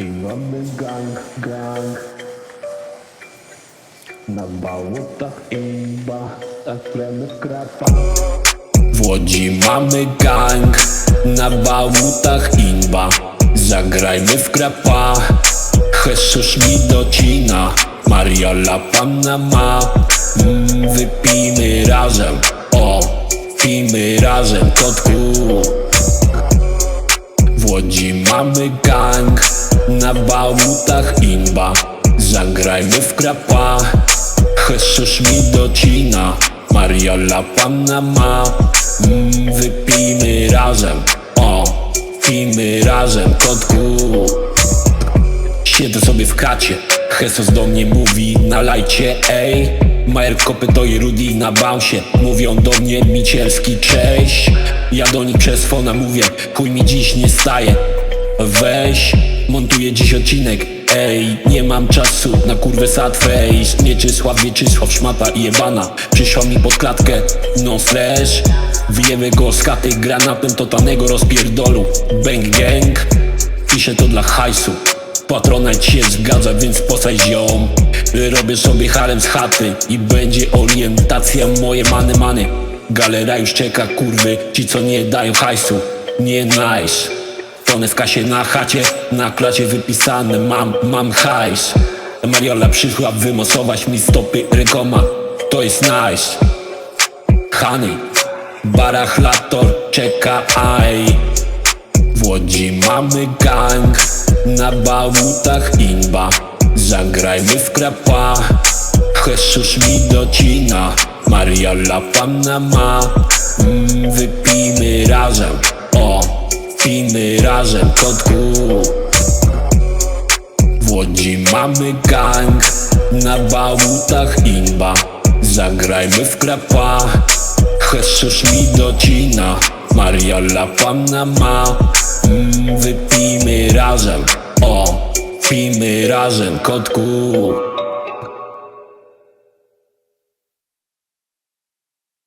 I mamy gang, gang. Na bałotach imba Tak plemy krapa. W Łodzi mamy gang, na bałutach imba. Zagrajmy w krapa, Jesus mi docina Mariola panna ma, mm, wypijmy razem O, pijmy razem kotku. W Łodzi mamy gang, na bałutach imba. Zagrajmy w krapa, Jesus mi docina. Mariola panna ma, mm, wypijmy razem. O, pijmy razem kotku. Siedzę sobie w kracie. Jesus do mnie mówi na lajcie, ej. Majer kopyto i Rudy na bouncie Mówią do mnie Micielski, cześć. Ja do nich przez fona mówię Chuj mi dziś nie staje Weź, montuję dziś odcinek. Ej, nie mam czasu na kurwę sad face. Mieczysław, Mieczysław, szmata i jebana. Przyszła mi pod klatkę, no slash Wyjemy go z chaty granatem totalnego rozpierdolu. Bang gang, piszę to dla hajsu. Patronat się zgadza, więc posadź ją. Robię sobie harem z chaty I będzie orientacja moje many many. Galera już czeka kurwy Ci co nie dają hajsu. Nie nice Tonę w kasie na chacie Na klacie wypisane mam, mam hajs. Mariola przyszła wymosować mi stopy rękoma To jest nice. Honey Barachlator czeka aj. W Łodzi mamy gang, na bałutach imba Zagrajmy w krapa, Jesus mi docina. Mariola panna ma, mm, wypijmy razem pijmy razem kotku w Łodzi mamy gang, na bałutach imba. Zagrajmy w krapa, Jesus mi docina Mariola panna ma, mm, wypijmy razem O, pijmy razem kotku